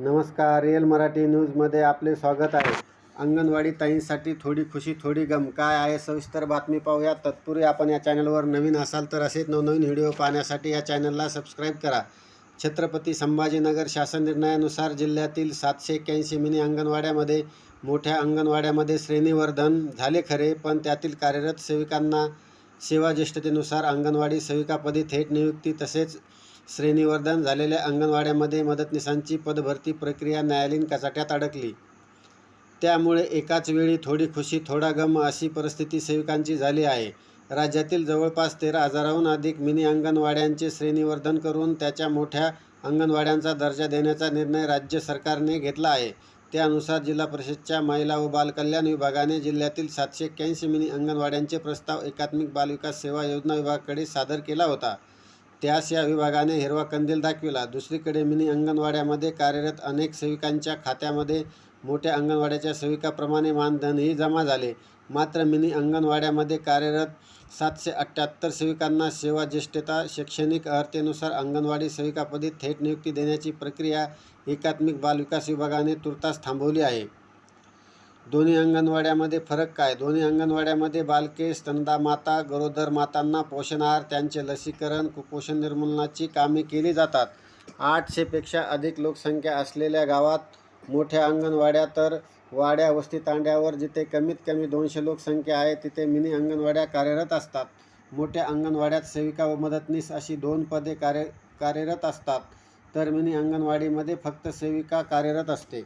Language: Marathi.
नमस्कार रिअल मराठी न्यूजमध्ये आपले स्वागत आहे. अंगणवाडी ताईंसाठी थोडी खुशी थोडी गम. काय आहे? सविस्तर बातमी पाहूया. तत्पूर्वी आपण या चॅनलवर नवीन असाल तर असेच नवनवीन व्हिडिओ पाहण्यासाठी या चॅनलला सबस्क्राईब करा. छत्रपती संभाजीनगर शासन निर्णयानुसार जिल्ह्यातील सातशे एक्क्याऐंशी मिनी अंगणवाड्यामध्ये मोठ्या अंगणवाड्यामध्ये श्रेणीवर्धन झाले खरे पण त्यातील कार्यरत सेविकांना सेवा ज्येष्ठतेनुसार अंगणवाडी सेविकापदी थेट नियुक्ती तसेच श्रेणीवर्धन झालेल्या अंगणवाड्यामध्ये मदतनीसांची पदभरती प्रक्रिया न्यायालयीन कचाट्यात अडकली. त्यामुळे एकाच वेळी थोडी खुशी थोडा गम अशी परिस्थिती सेविकांची झाली आहे. राज्यातील जवळपास तेरा हजाराहून अधिक मिनी अंगणवाड्यांचे श्रेणीवर्धन करून त्याच्या मोठ्या अंगणवाड्यांचा दर्जा देण्याचा निर्णय राज्य सरकारने घेतला आहे. त्यानुसार जिल्हा परिषदच्या महिला व बालकल्याण विभागाने जिल्ह्यातील सातशे एक्क्याऐंशी मिनी अंगणवाड्यांचे प्रस्ताव एकात्मिक बालविकास सेवा योजना विभागाकडे सादर केला होता. त्यास या विभागाने हिरवा कंदील दाखविला. दुसरीकडे मिनी अंगणवाड्यामध्ये कार्यरत अनेक सेविकांच्या खात्यामध्ये मोठ्या अंगणवाड्याच्या सेविकाप्रमाणे मानधनही जमा झाले. मात्र मिनी अंगणवाड्यामध्ये कार्यरत सातशे अठ्ठ्याहत्तर सेविकांना सेवा ज्येष्ठता शैक्षणिक अर्हतेनुसार अंगणवाडी सेविकापदी थेट नियुक्ती देण्याची प्रक्रिया एकात्मिक बालविकास विभागाने तुर्तास थांबवली आहे. दोन्ही अंगणवाड्यामध्ये फरक काय? दोन्ही अंगणवाड्यामध्ये बालके स्तनदा माता गरोदर मातांना पोषण आहार त्यांचे लसीकरण कुपोषण निर्मूलनाची कामे केली जातात. आठशेपेक्षा अधिक लोकसंख्या असलेल्या गावात मोठ्या अंगणवाड्या तर वाड्या वस्ती तांड्यावर जिथे कमीत कमी दोनशे लोकसंख्या आहे तिथे मिनी अंगणवाड्या कार्यरत असतात. मोठ्या अंगणवाड्यात सेविका व मदतनीस अशी दोन पदे कार्य कार्यरत असतात. तर मिनी अंगणवाडीमध्ये फक्त सेविका कार्यरत असते.